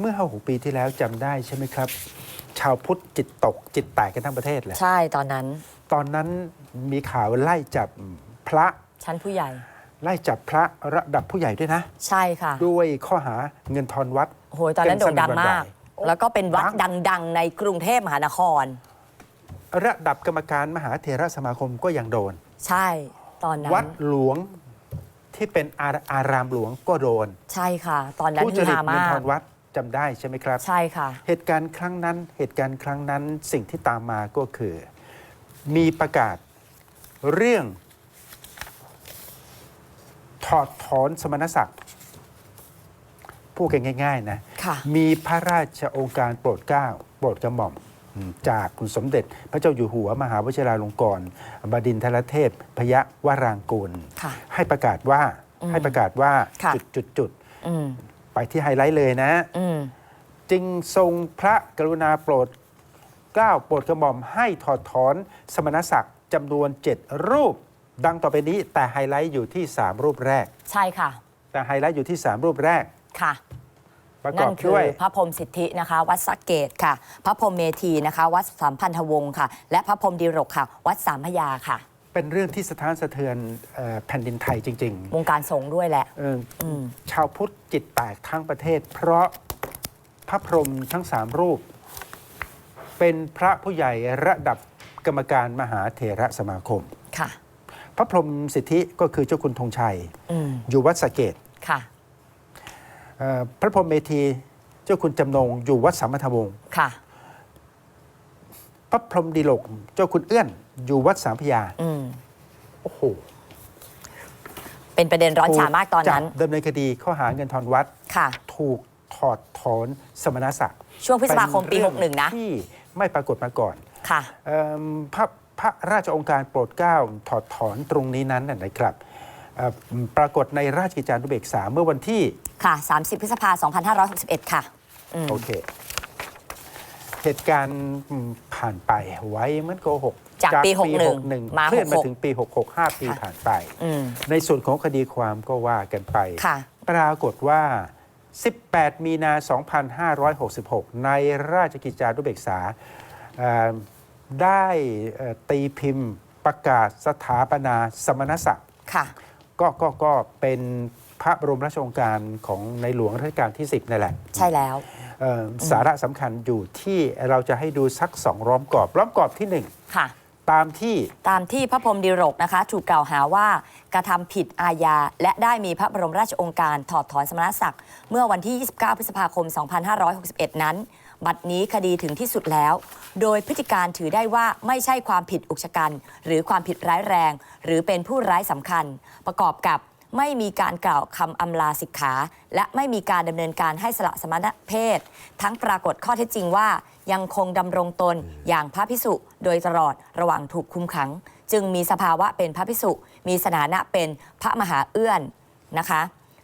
เมื่อห้าหกปีที่แล้วจำได้ใช่ไหมครับ ชาวพุทธจิตตกจิตแตกกันทั้งประเทศแหละใช่ตอนนั้น ตอนนั้นมีข่าวไล่จับพระชั้นผู้ใหญ่ ไล่จับพระระดับผู้ใหญ่ด้วยนะ ใช่ค่ะ ด้วยข้อหาเงินทอนวัดโอ้โหตอนนั้นโด่งดังมากเป็นสนั่นหวั่นไหวแล้วก็เป็นวัดดังดังๆ ในกรุงเทพมหานคร ระดับกรรมการมหาเถรสมาคมก็ยังโดน ใช่ตอนนั้นวัดหลวงที่เป็นอาอารามหลวงก็โดน ใช่ค่ะ ตอนนั้นผู้ฮืจอริตฮาเงินมาทกอนวัด จำได้ใช่ไหมครับ ใช่ค่ะ เหตุการณ์ครั้งนั้น เหตุการณ์ครั้งนั้นสิ่งที่ตามมาก็คือ มีประกาศเรื่อง ถอดถอนสมณศักดิ์พูดกันง่าย ๆ นะ ค่ะ มีพระราชโองการโปรดเกล้าโปรดกระหม่อมอืมจากคุณสมเด็จ พระเจ้าอยู่หัว มหาวชิราลงกรณบดินทรเทพ พยะวรางกูล ค่ะ ให้ประกาศว่า อืมให้ประกาศว่าค่ะ จุดจุดจุดอืม ไปที่ไฮไลท์เลยนะอืมจึงทรงพระกรุณาโปรดเกล้าโปรดกระหม่อมให้ถอดถอนสมณศักดิ์จำนวนเจ็ดรูป ดังต่อไปนี้แต่ไฮไลท์อยู่ที่3รูปแรก ใช่ค่ะ แต่ไฮไลท์อยู่ที่3รูปแรกค่ะประกนั่อบนคืด้วย พระพรหมสิทธินะคะ วัดสักเกตค่ะ พระพรหมเมธีนะคะ วัดสามพันธวงศ์ค่ะ และพระพรหมดีรกค่ะ วัดสามพระยาค่ะ เป็นเรื่องที่สะท้านสะเทือนเอ่อแผ่นดินไทยจริง วงการสงฆ์ด้วยแหละๆเอออืมชาวพุทธจิตแตกทั้งประเทศ เพราะพระพรหมทั้งสามรูป เป็นพระผู้ใหญ่ระดับกรรมการมหาเถระสมาคม ค่ะ พระพรหมสิทธิก็คือเจ้าคุณธงชัย อืม อยู่วัดสะเกตค่ะ เอ่อพระพรหมเมธีเจ้าคุณจำนงอยู่วัดสัมพันธวงศ์ ค่ะพ ระพรหมดีโลกเจ้าคุณเอื้อน อยู่วัดสามพระยาอืมโอ้โหเป็นประเด็นร้อนฉามากตอนนั้นจับดำเนินคดีข้อหาเงินทอนวัด ค่ะ ถูกถอดถอนสมณศักดิ์ช่วงพฤษภาคมปีเรื่อง61 นะ ที่ไม่ปรากฏมาก่อน ค่ะ เอิ่มพระพระราชองค์การโปรดเกล้าถอดถอนตรงนี้นั้นน่ะนะครับเอ่อปรากฏในราชกิจจานุเบกษาเมื่อวันที่ ค่ะ 30 พฤษภาคม2561 ค่ะ อืม โอเค เหตุการณ์อืมผ่านไปไว้เหมือนโกหกจากปี61 61มาเคลื่อนมา66ถึงปี 66 5 ปีค่ะผ่านไปอืมในส่วนของคดีความก็ว่ากันไปค่ะปรากฏว่า 18 มีนา 2566 ในราชกิจจานุเบกษาเอ่อได้เอ่อตีพิมพ์ประกาศสถาปนาสมณศักดิ์ค่ะก็ก็ก็เป็นพระบรมราชโองการของในหลวงรัชกาลที่ 10 นั่นแหละ ใช่แล้วเอ่อ สาระสำคัญอยู่ที่เราจะให้ดูสักสองล้อมกรอบล้อมกรอบที่หนึ่งค่ะ ตามที่ตามที่พระพรหมดิโรกนะคะ ถูกกล่าวหาว่ากระทำผิดอาญา และได้มีพระบรมราชโองการถอดถอนสมณศักดิ์เมื่อวันที่ 29 พฤษภาคม 2561 นั้น บัดนี้คดีถึงที่สุดแล้ว โดยพฤติการถือได้ว่าไม่ใช่ความผิดอุกชะกัน หรือความผิดร้ายแรง หรือเป็นผู้ร้ายสำคัญ ประกอบกับ ไม่มีการกล่าวคำอำลาสิกขา และไม่มีการดำเนินการให้สละสมณเพศ ทั้งปรากฏข้อเท็จจริงว่า ยังคงดำรงตนอย่างพระพิสุโดยตลอดระหว่างถูกคุมขัง จึงมีสภาวะเป็นพระพิสุมีสถานะเป็นพระมหาเอื้อนนะคะ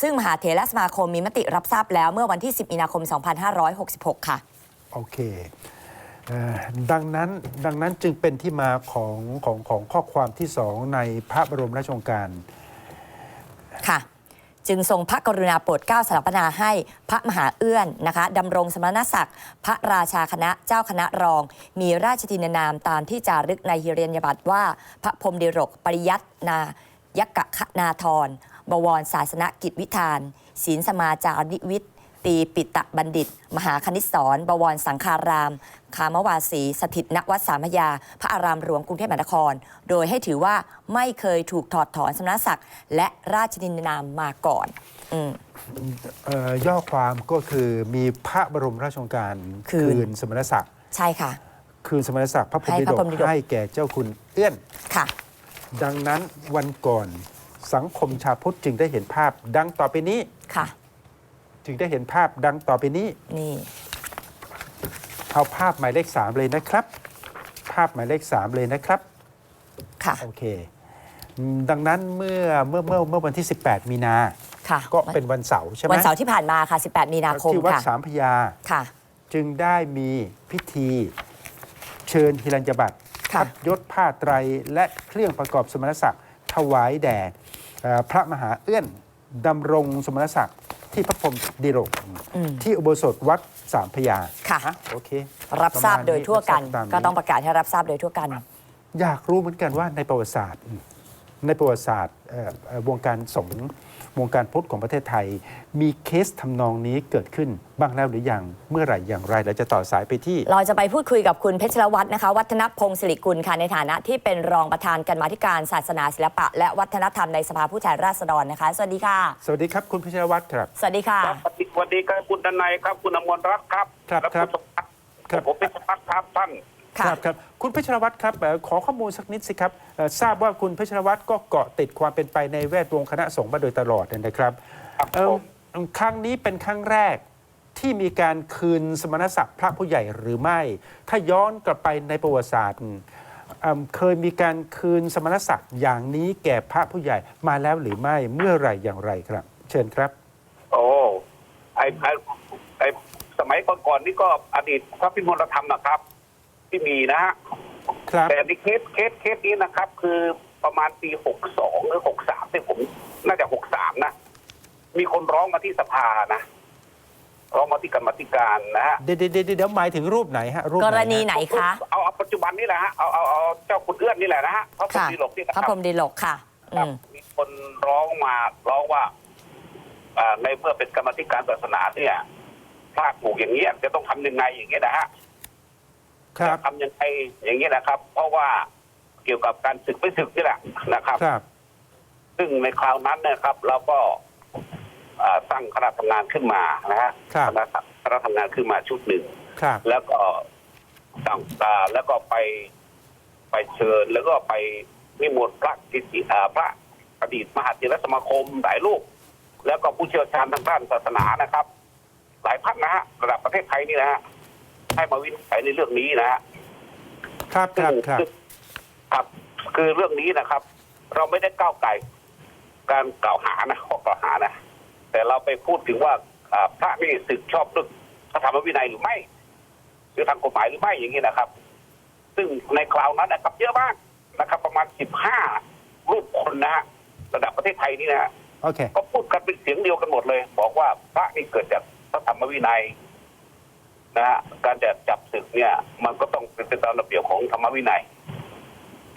ซึ่งมหาเถรสมาคมมีมติรับทราบแล้วเมื่อวันที่ 10 มีนาคม 2566 ค่ะ โอเคดังนั้นดังนั้นจึงเป็นที่มาของของของข้อความที่สองในพระบรมราชโองการ ค่ะ จึงทรงพระกรุณาโปรดเกล้าสถาปนาให้พระมหาเอื้อนนะคะดำรงสมณศักดิ์ พระราชาคณะเจ้าคณะรอง มีราชทินนามตามที่จารึกในฮิเรียนยบัตรว่า พระพรหมเดรกปริยัตนายกกะคนาธรบวรศาสนกิจวิธาน ศีลสมาจาริวิทย์ ตีปิตะบัณฑิต มหาคณิตสอนบวรสังคาราม คามวาสีสถิตณวัดสามพระยา พระอารามหลวงกรุงเทพมหานคร โดยให้ถือว่าไม่เคยถูกถอดถอนสมณศักดิ์และราชนินนามมาก่อนอืมเอ่อย่อความก็คือมีพระบรมราชโองการคืนนสมณศักดิ์ใช่ค่ะ คืนสมณศักดิ์พระพรหมให้ดิพระโดพรหมดิโดกให้แก่เจ้าคุณเอื้อนค่ะ ดังนั้นวันก่อนสังคมชาวพุทธจึงได้เห็นภาพดังต่อไปนี้ค่ะ จึงได้เห็นภาพดังต่อไปนี้ นี่ เอาภาพหมายเลขสามเลยนะครับ ภาพหมายเลขสามเลยนะครับ ค่ะ โอเคอืมดังนั้นเมื่อเมื่อเมื่อเมื่อวันที่ 18 มีนา ค่ะก็เป็นวันเสาร์ใช่ไหมวันเสาร์ที่ผ่านมาค่ะ 18 มีนาคมที่วัดค่ะ สามพระยา ค่ะ จึงได้มีพิธีเชิญฮิรัญญบัตรค่ะ พัดยศผ้าไตรและเครื่องประกอบสมณศักดิ์ถวายแด่เอ่อพระมหาเอื้อนดำรงสมณศักดิ์ ที่พระพรหมดิโรกอืมที่อุโบสถวัดสามพระยาค่ะอ่โอเครับทราบโดยทั่วกันประมาณก็ต้องประกาศให้รับทราบโดยทั่วกัน อยากรู้เหมือนกันว่าในประวัติศาสตร์ ในประวัติศาสตร์เอ่อเอ่อวงการสงฆ์วงการพุทธของประเทศไทย มีเคสทำนองนี้เกิดขึ้นบ้างแล้วหรือยังเมื่อไหร่อย่างไรเราจะต่อสายไปที่ เราจะไปพูดคุยกับคุณเพชรวัฒน์นะคะ วัฒนพงศ์สิริกุลค่ะในฐานะที่เป็นรองประธานกันมาธิการศาสนาศิลปะ และวัฒนธรรมในสภาผู้แทนราษฎรนะคะ สวัสดีค่ะ สวัสดีครับคุณพิชรวัตรครับ สวัสดีค่ะครับสวัสดีครับคุณดนัยครับคุณอมรรัตน์ครับครับและครับณสมศักดิ์ครับผมเป็นสมศักดิ์ครับท่าน ค่ะครับครับคุณเพชรวัตรครับเอ่อขอข้อมูลสักนิดสิครับเอ่อทราบว่าคุณเพชรวัตรก็เกาะติดความเป็นไปในแวดวงคณะสงฆ์มาโดยตลอดนะครับครับเอิ่มผมครั้งนี้เป็นครั้งแรกที่มีการคืนสมณศักดิ์พระผู้ใหญ่หรือไม่ ถ้าย้อนกลับไปในประวัติศาสตร์เอิ่มเคยมีการคืนสมณศักดิ์อย่างนี้แก่พระผู้ใหญ่มาแล้วหรือไม่เมื่อไหร่อย่างไรครับ เชิญครับ โอ้ไอไอไอสมัยก่อนๆนี่ก็อดีตพระพิมลธรรมนะครับ ที่มีนะฮะครับ แต่ในเคสเคสเคสนี้นะครับ คือประมาณปีหกสองหรือหกสามเนี่ยผมน่าจะหกสามนะ มีคนร้องมาที่สภานะ ร้องมาที่กรรมาธิการนะฮะ เดี๋ยวเดี๋ยวเดี๋ยวเดี๋ยวหมายถึงรูปไหนฮะรูปกไหนรฮะณีไหนคะเอาเอาปัจจุบันนี่แหละฮะเอาเอาเอาเจ้าคุณเอื้อนนี่แหละนะฮะพระพุทธค่ะดีหลกนี่นะพระคพรรับหมดีหลกค่ะอืครับมมีคนร้องมาร้องว่าอ่าในเมื่อเป็นกรรมาธิการศาสนาเนี่ยพลาดถูกอย่างเงี้ยจะต้องทำยังไงอย่างเงี้ยนะฮะ ครับทำยังไงอย่างเงี้ยนะครับ เพราะว่าเกี่ยวกับการศึกไม่ศึกนี่แหละนะครับ ครับ ซึ่งในคราวนั้นนะครับ เราก็อ่าตั้งคณะทำงานขึ้นมานะฮะครับ คณะคณะทำงานขึ้นมาชุดหนึ่ง ครับ แล้วก็สั่งตาแล้วก็ไปไปเชิญแล้วก็ไปนิมนต์พระกิติอ่าพระอดีตมหาเถรสมาคมหลายรูปแล้วก็ผู้เชี่ยวชาญทางด้านศาสนานะครับ หลายพักนะฮะระดับประเทศไทยนี่นะฮะ ให้มาวินิจฉัยในเรื่องนี้นะฮะครับครับครับซึ่งครับ คือเรื่องนี้นะครับ เราไม่ได้ก้าวไก่การกล่าวหานะข้อกล่าวหานะ แต่เราไปพูดถึงว่าอ่าพระนี่ศึกชอบเรื่องพระธรรมวินัยหรือไม่ หรือทางกฎหมายหรือไม่อย่างนี้นะครับ ซึ่งในคราวนั้นนะครับเยอะมากนะครับ ประมาณสิบห้ารูปคนนะฮะระดับประเทศไทยนี่นะฮะโอเคก็พูดกันเป็นเสียงเดียวกันหมดเลย บอกว่าพระนี่เกิดจากพระธรรมวินัย นะฮะการจะจับศึกเนี่ย มันก็ต้องเป็นไปตามระเบียบของธรรมวินัย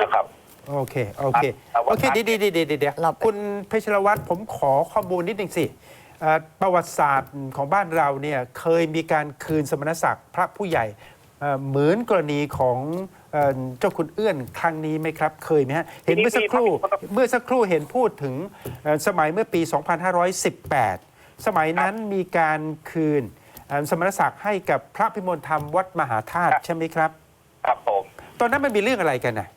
นะครับ โอเค โอเคเอาว่าโอเคเดียวเดียวเดียวเดี๋ยวเราไป คุณเพชรวัตรผมขอข้อมูลนิดหนึ่งสิเอ่อประวัติศาสตร์ของบ้านเราเนี่ยเคยมีการคืนสมณศักดิ์พระผู้ใหญ่เอ่อเหมือนกรณีของเอ่อเจ้าคุณเอื้อนครั้งนี้ไหมครับ เคยไหมฮะ เห็นเมื่อสักครู่ มีครับ เมื่อสักครู่เห็นพูดถึงเอ่อสมัยเมื่อปี 2518 สมัยนั้นมีการคืนเอ่อ สมณศักดิ์ให้กับพระพิมลธรรมวัดมหาธาตุใช่ไหมครับ ครับผมตอนนั้นมันมีเรื่องอะไรกันนะ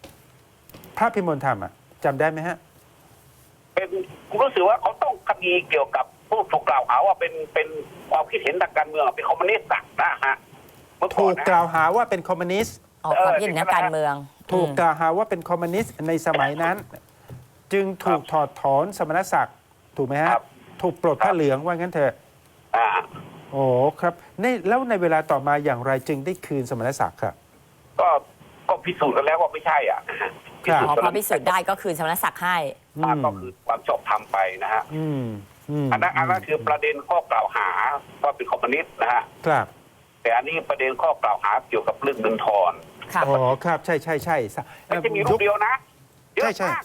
พระพิมลธรรมอะจำได้ไหมฮะ เป็นผมรู้สึกว่าเขาต้องคดีเกี่ยวกับผู้ถูกกล่าวหาว่าเป็นเป็นความคิดเห็นทางการเมืองเป็นคอมมิวนิสต์นะฮะเมื่อถูอนกนะกล่าวหาว่าเป็นคอมมิวนิสต์ ออกความคิดเห็นทางการเมืองถูกอืมกล่าวหาว่าเป็นคอมมิวนิสต์ในสมัยนั้น จึงถูกถอดถอนสมณศักดิ์ถูกไหมฮะครับถูกปลดผ้าเหลืองว่างั้นเถอะ อ่า โอ้ครับในแล้วในเวลาต่อมาอย่างไรจึงได้คืนสมณศักดิ์ครับ ก็ก็พิสูจน์กันแล้วว่าไม่ใช่อะครับ อ๋อพอพิสูจน์ได้ก็คืนสมณศักดิ์ให้ อ่าก็คือความชอบธรรมไปนะฮะอืมอืมอันนั้นอันนั้นคือประเด็นข้อกล่าวหาว่าเป็นคอมมิวนิสต์นะฮะครับ แต่อันนี้ประเด็นข้อกล่าวหาเกี่ยวกับเรื่องเงินทอนค่ะ อ๋อครับใช่ใช่ใช่เอ่ไม่อใช่มีรูยุปคเดียวนะเยใช่อะใช่ มาก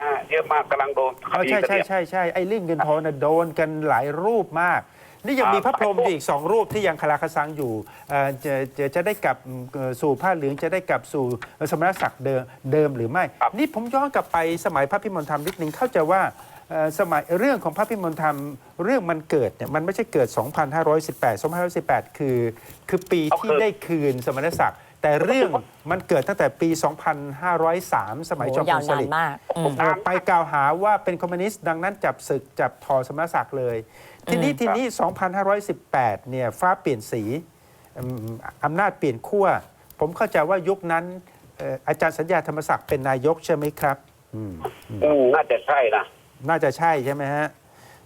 อ่าเยอะมากกำลังโดนคอ๋อดีใช่กันใช่เนี่ย ใช่ใช่ไอ้เรื่องเงินทอนน่ะโดนกันหลายรูปมาก นี่ยังมีพระพรหมอยู่อีกสองรูปที่ยังคลาคสังอยู่เอ่อจะจะจะได้กลับเอ่อสู่ผ้าเหลืองจะได้กลับสู่สมณศักดิ์เดิมเดิมหรือไม่นี่ผมย้อนกลับไปสมัยพระพิมลธรรมนิดนึงเข้าใจว่าเอ่อสมัยเรื่องของพระพิมลธรรมเรื่องมันเกิดเนี่ยมันไม่ใช่เกิด 2518 2518 คือ คือปีที่ได้คืนสมณศักดิ์ แต่เรื่องมันเกิดตั้งแต่ปี 2503 สมัยโอ้จอมพยาลวสนานฤษดิ์มากอืมเอ่อไปกล่าวหาว่าเป็นคอมมิวนิสต์ดังนั้นจับศึกจับถอดสมณศักดิ์เลย ทีนี้อืมทีนี้ 2518 เนี่ยฟ้าเปลี่ยนสีอืมอำนาจเปลี่ยนขั้ว ผมเข้าใจว่ายุคนั้นเอ่ออาจารย์สัญญาธรรมศักดิ์เป็นนายกใช่ไหมครับอืมอืมน่าจะใช่นะน่าจะใช่ใช่ไหมฮะ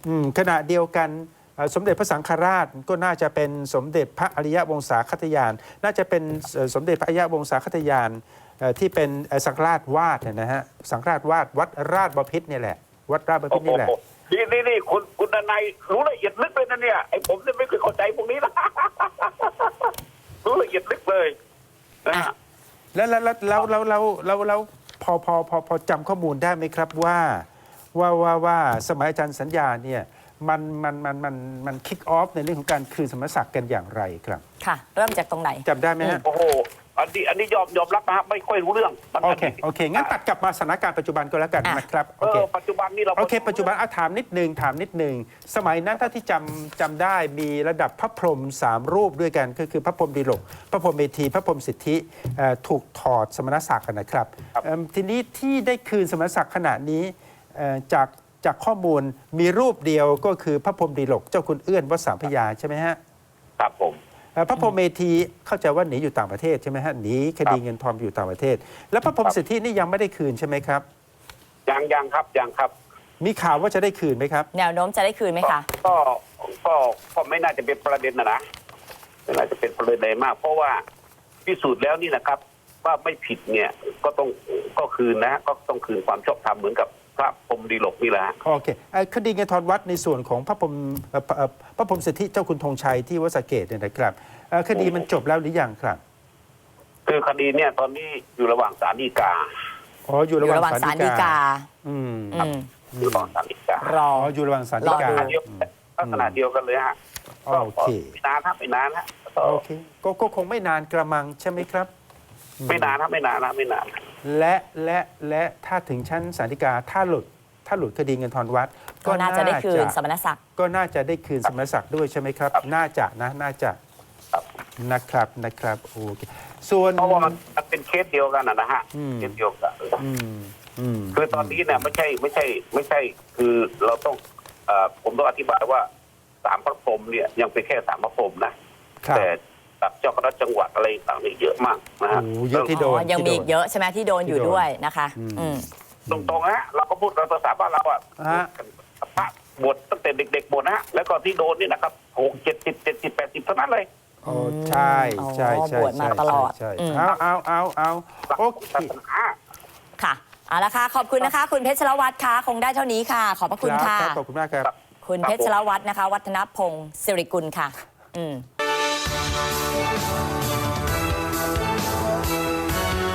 อืมขณะเดียวกันเอ่อ สมเด็จพระสังฆราชก็น่าจะเป็นสมเด็จพระอริยวงศาคตยาน น่าจะเป็นสมเด็จพระอริยวงศาคตยานที่เป็นสังฆราชวาดเนี่ยนะฮะสังฆราชวาดวัดราชบพิษนี่แหละ วัดราชบพิษนี่แหละนี่นี่นี่คุณคุณนายรู้ละเอียดลึกเลยนะเนี่ยไอ้ผมเนี่ยไม่เคยเข้าใจพวกนี้นะรู้ละเอียดลึกเลยแล้วแล้วแล้วแล้วแล้วแล้วแล้วพอพอพอพอจำข้อมูลได้ไหมครับว่า ว่าว่าว่าสมัยอาจารย์สัญญาเนี่ย มันมันมันมันมันคิกออฟในเรื่องของการคืนสมณศักดิ์กันอย่างไรครับค่ะ เริ่มจากตรงไหนจำได้ไหมฮะโอ้โหอันนี้อันนี้ยอมยอมรับนะฮะไม่ค่อยรู้เรื่องมันโอเคโอเค งั้นตัดกลับมาสถานการณ์ปัจจุบันก็แล้วกันอะนะครับเอโอเคอปัจจุบันนี้เราโอเค ปัจจุบันอาถามนิดหนึ่งถามนิดหนึ่งสมัยนั้นถ้าที่จำจำได้มีระดับพระพรหมสามรูปด้วยกันก็คือพระพรหมดีลก พระพรหมเมธี พระพรหมสิทธิเอ่อถูกถอดสมณศักดิ์กันนะครับเอิ่มทีนี้ที่ได้คืนสมณศักดิ์ขณะนี้เอ่อจาก จากข้อมูลมีรูปเดียวก็คือพระพรหมดีลกเจ้าคุณเอื้อนวัดสามพระยาใช่ไหมฮะครับผมเอ่อพระพรหมเมธีเข้าใจว่าหนีอยู่ต่างประเทศใช่ไหมฮะหนีคดีเงินทองอยู่ต่างประเทศ แล้วพระพรหมสิทธินี่ยังไม่ได้คืนใช่ไหมครับยังยังครับยังครับ มีข่าวว่าจะได้คืนไหมครับ แนวโน้มจะได้คืนไหมคะก็ก็ก็ไม่น่าจะเป็นประเด็นนะนะไม่น่าจะเป็นประเด็นใดมาก เพราะว่าพิสูจน์แล้วนี่นะครับ ว่าไม่ผิดเนี่ยก็ต้องก็คืนนะฮะก็ต้องคืนความชอบธรรมเหมือนกับ พระพรหมดีหลกนี่แหละฮะ โอเคเอ่อคดีเงินทอนวัดในส่วนของพระพรหมเอ่อเอ่อพระพรหมสิทธิเจ้าคุณธงชัยที่วัดสะเกตเนี่ยนะครับเอ่อคดีมันจบแล้วหรือยังครับคือคดีเนี่ยตอนนี้อยู่ระหว่างศาลฎีกาอ๋อออยู่ยู่ระหระหว่าว่างงศาศาลลฎีฎีกากาอืมอืมอยู่ระหว่างศาลฎีการรออ๋ออยู่ระหว่างศาลฎีกา รอดูเดียวลักษณะเดียวกันเลยฮะโอเค ไม่นานฮะไม่นานฮะก็โอเคก็ก็คงไม่นานกระมังใช่ไหมครับ ไม่นานฮะไม่นานนะไม่นาน และและและถ้าถึงชั้นศาลฎีกาถ้าหลุดถ้าหลุดคดีเงินทอนวัดก็น่าจะได้คืนสมณศักดิ์ก็น่าจะได้คืนสมณศักดิ์ด้วยใช่ไหมครับ น่าจะนะน่าจะครับนะครับนะครับโอเคส่วนเพราะว่ามันมันเป็นเคสเดียวกันนะนะฮะอืมเคสเดียวกันอืมอืมคือตอนนี้เนี่ยไม่ใช่ไม่ใช่ ไม่ใช่ คือเราต้องเอ่อผมต้องอธิบายว่าสามพระพรหมเนี่ยยังเป็นแค่สามพระพรหมนะครับแต่ กับเจ้าคณะจังหวัดอะไรต่างๆนี่เยอะมากนะฮะโอ้เยอะที่โดนอ๋อยังมีอีกเยอะใช่ไหมที่โดนอยู่ที่โดนด้วยนะคะ อืม อืม ตรงๆนะฮะเราก็พูดเราภาษาบ้านเราอะฮะ พระบวชตั้งแต่เด็กๆบวชนะฮะแล้วก็ที่โดนนี่นะครับหกเจ็ดสิบเจ็ดสิบแปดสิบเท่านั้นเลย โอ้ใช่ใช่ใช่อ๋อบวชมาใช่ตลอดใช่อืม ใช่เอาเอาเอาเอาหลักโอของเคศาสนาค่ะเอาละค่ะ ขอบคุณนะคะ คุณเพชรวัตรค่ะคงได้เท่านี้ค่ะ ขอบพระคุณรับค่ะรับขอบคุณมากครับ คุณเพชรวัตรนะคะ วัฒนพงศ์สิริกุลค่ะ อืม Música